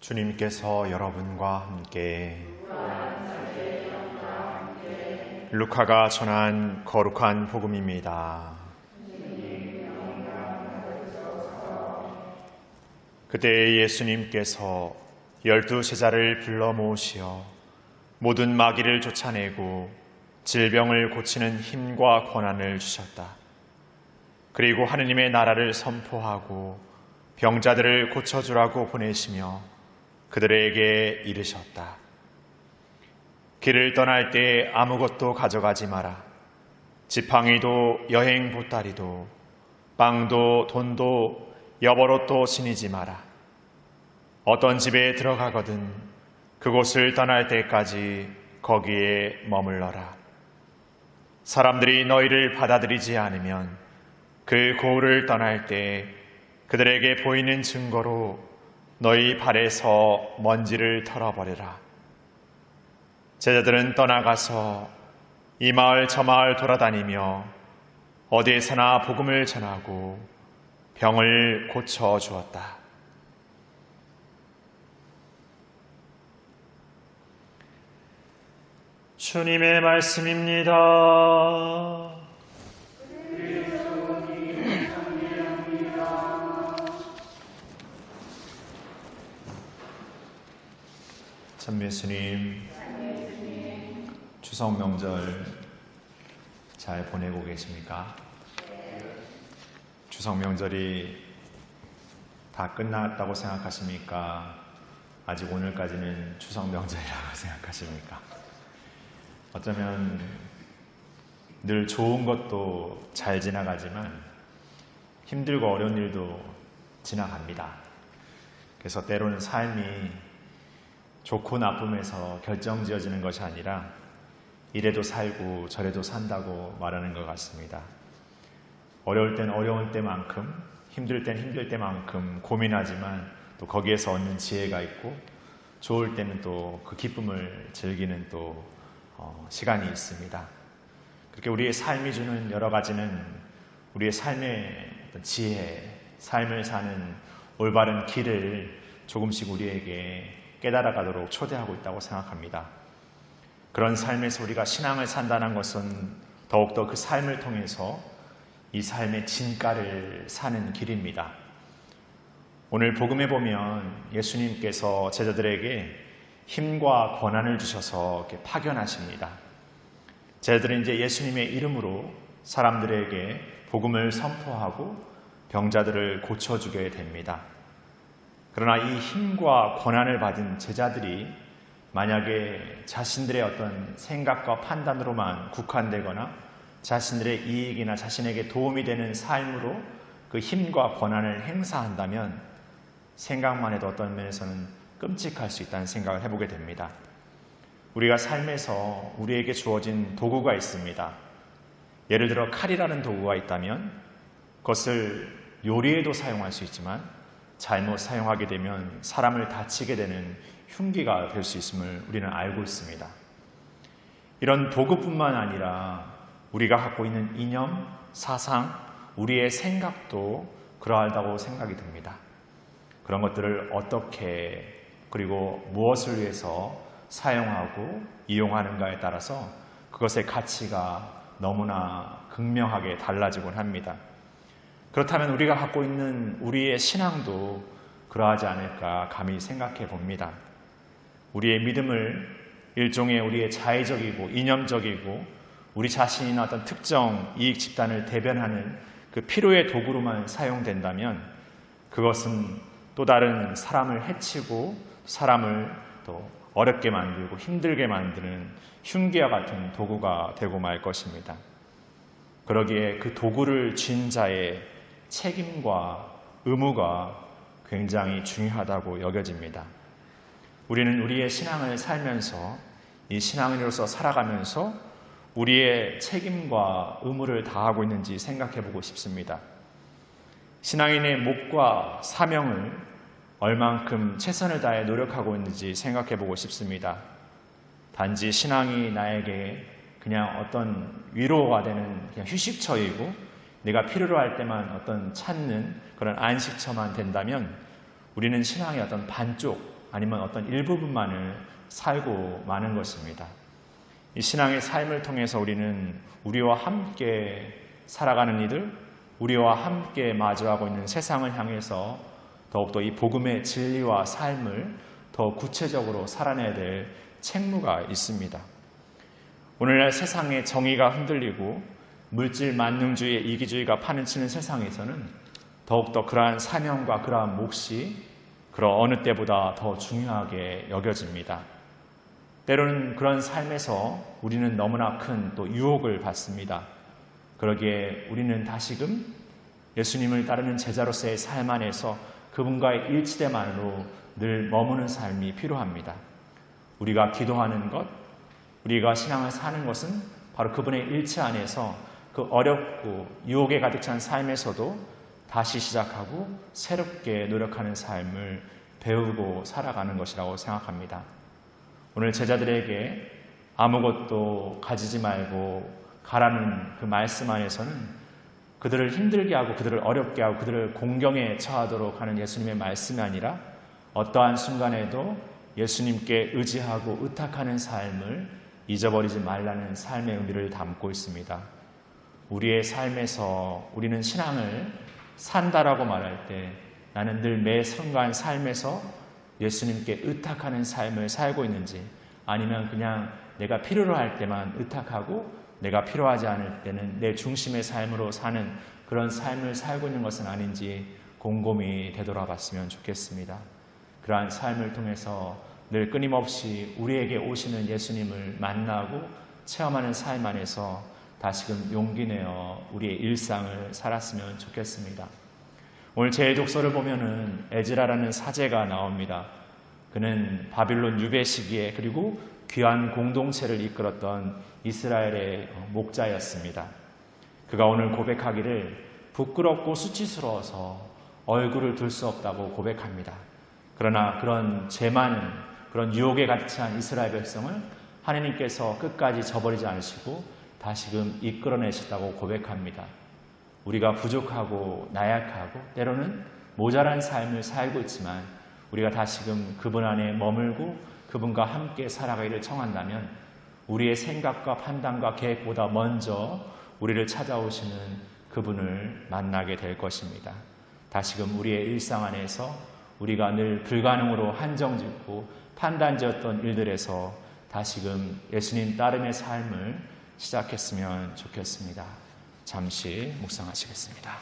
주님께서 여러분과 함께 루카가 전한 거룩한 복음입니다. 그때 예수님께서 열두 제자를 불러 모으시어 모든 마귀를 쫓아내고 질병을 고치는 힘과 권한을 주셨다. 그리고 하느님의 나라를 선포하고 병자들을 고쳐주라고 보내시며 그들에게 이르셨다. 길을 떠날 때 아무것도 가져가지 마라. 지팡이도 여행 보따리도 빵도 돈도 여벌옷도 지니지 마라. 어떤 집에 들어가거든 그곳을 떠날 때까지 거기에 머물러라. 사람들이 너희를 받아들이지 않으면 그 고을을 떠날 때 그들에게 보이는 증거로 너희 발에서 먼지를 털어버려라. 제자들은 떠나가서 이 마을 저 마을 돌아다니며 어디에서나 복음을 전하고 병을 고쳐 주었다. 주님의 말씀입니다. 참 예수님, 추석 명절 잘 보내고 계십니까? 추석 명절이 다 끝났다고 생각하십니까? 아직 오늘까지는 추석 명절이라고 생각하십니까? 어쩌면 늘 좋은 것도 잘 지나가지만 힘들고 어려운 일도 지나갑니다. 그래서 때로는 삶이 좋고 나쁨에서 결정 지어지는 것이 아니라 이래도 살고 저래도 산다고 말하는 것 같습니다. 어려울 땐 어려운 때만큼 힘들 땐 힘들 때만큼 고민하지만 또 거기에서 얻는 지혜가 있고 좋을 때는 또 그 기쁨을 즐기는 또 어, 시간이 있습니다. 그렇게 우리의 삶이 주는 여러 가지는 우리의 삶의 지혜, 삶을 사는 올바른 길을 조금씩 우리에게 깨달아가도록 초대하고 있다고 생각합니다. 그런 삶에서 우리가 신앙을 산다는 것은 더욱더 그 삶을 통해서 이 삶의 진가를 사는 길입니다. 오늘 복음에 보면 예수님께서 제자들에게 힘과 권한을 주셔서 파견하십니다. 제자들은 이제 예수님의 이름으로 사람들에게 복음을 선포하고 병자들을 고쳐주게 됩니다. 그러나 이 힘과 권한을 받은 제자들이 만약에 자신들의 어떤 생각과 판단으로만 국한되거나 자신들의 이익이나 자신에게 도움이 되는 삶으로 그 힘과 권한을 행사한다면 생각만 해도 어떤 면에서는 끔찍할 수 있다는 생각을 해보게 됩니다. 우리가 삶에서 우리에게 주어진 도구가 있습니다. 예를 들어 칼이라는 도구가 있다면 그것을 요리에도 사용할 수 있지만 잘못 사용하게 되면 사람을 다치게 되는 흉기가 될 수 있음을 우리는 알고 있습니다. 이런 도구뿐만 아니라 우리가 갖고 있는 이념, 사상, 우리의 생각도 그러하다고 생각이 듭니다. 그런 것들을 어떻게 그리고 무엇을 위해서 사용하고 이용하는가에 따라서 그것의 가치가 너무나 극명하게 달라지곤 합니다. 그렇다면 우리가 갖고 있는 우리의 신앙도 그러하지 않을까 감히 생각해 봅니다. 우리의 믿음을 일종의 우리의 자의적이고 이념적이고 우리 자신이나 어떤 특정 이익 집단을 대변하는 그 필요의 도구로만 사용된다면 그것은 또 다른 사람을 해치고 사람을 또 어렵게 만들고 힘들게 만드는 흉기와 같은 도구가 되고 말 것입니다. 그러기에 그 도구를 쥔 자의 책임과 의무가 굉장히 중요하다고 여겨집니다. 우리는 우리의 신앙을 살면서 이 신앙인으로서 살아가면서 우리의 책임과 의무를 다하고 있는지 생각해 보고 싶습니다. 신앙인의 목과 사명을 얼만큼 최선을 다해 노력하고 있는지 생각해 보고 싶습니다. 단지 신앙이 나에게 그냥 어떤 위로가 되는 그냥 휴식처이고 내가 필요로 할 때만 어떤 찾는 그런 안식처만 된다면 우리는 신앙의 어떤 반쪽 아니면 어떤 일부분만을 살고 마는 것입니다. 이 신앙의 삶을 통해서 우리는 우리와 함께 살아가는 이들, 우리와 함께 마주하고 있는 세상을 향해서 더욱더 이 복음의 진리와 삶을 더 구체적으로 살아내야 될 책무가 있습니다. 오늘날 세상의 정의가 흔들리고 물질 만능주의, 이기주의가 파는치는 세상에서는 더욱더 그러한 사명과 그러한 몫이 그런 어느 때보다 더 중요하게 여겨집니다. 때로는 그런 삶에서 우리는 너무나 큰 또 유혹을 받습니다. 그러기에 우리는 다시금 예수님을 따르는 제자로서의 삶 안에서 그분과의 일치됨만으로 늘 머무는 삶이 필요합니다. 우리가 기도하는 것, 우리가 신앙을 사는 것은 바로 그분의 일치 안에서 그 어렵고 유혹에 가득 찬 삶에서도 다시 시작하고 새롭게 노력하는 삶을 배우고 살아가는 것이라고 생각합니다. 오늘 제자들에게 아무것도 가지지 말고 가라는 그 말씀 안에서는 그들을 힘들게 하고 그들을 어렵게 하고 그들을 공경에 처하도록 하는 예수님의 말씀이 아니라 어떠한 순간에도 예수님께 의지하고 의탁하는 삶을 잊어버리지 말라는 삶의 의미를 담고 있습니다. 우리의 삶에서 우리는 신앙을 산다라고 말할 때 나는 늘 매 순간 삶에서 예수님께 의탁하는 삶을 살고 있는지 아니면 그냥 내가 필요로 할 때만 의탁하고 내가 필요하지 않을 때는 내 중심의 삶으로 사는 그런 삶을 살고 있는 것은 아닌지 곰곰이 되돌아 봤으면 좋겠습니다. 그러한 삶을 통해서 늘 끊임없이 우리에게 오시는 예수님을 만나고 체험하는 삶 안에서 다시금 용기 내어 우리의 일상을 살았으면 좋겠습니다. 오늘 제 독서를 보면은 에즈라라는 사제가 나옵니다. 그는 바빌론 유배 시기에 그리고 귀한 공동체를 이끌었던 이스라엘의 목자였습니다. 그가 오늘 고백하기를 부끄럽고 수치스러워서 얼굴을 들 수 없다고 고백합니다. 그러나 그런 죄 많은 그런 유혹에 가득 찬 이스라엘 백성을 하나님께서 끝까지 저버리지 않으시고 다시금 이끌어내셨다고 고백합니다. 우리가 부족하고 나약하고 때로는 모자란 삶을 살고 있지만 우리가 다시금 그분 안에 머물고 그분과 함께 살아가기를 청한다면 우리의 생각과 판단과 계획보다 먼저 우리를 찾아오시는 그분을 만나게 될 것입니다. 다시금 우리의 일상 안에서 우리가 늘 불가능으로 한정 짓고 판단 지었던 일들에서 다시금 예수님 따름의 삶을 시작했으면 좋겠습니다. 잠시 묵상하시겠습니다.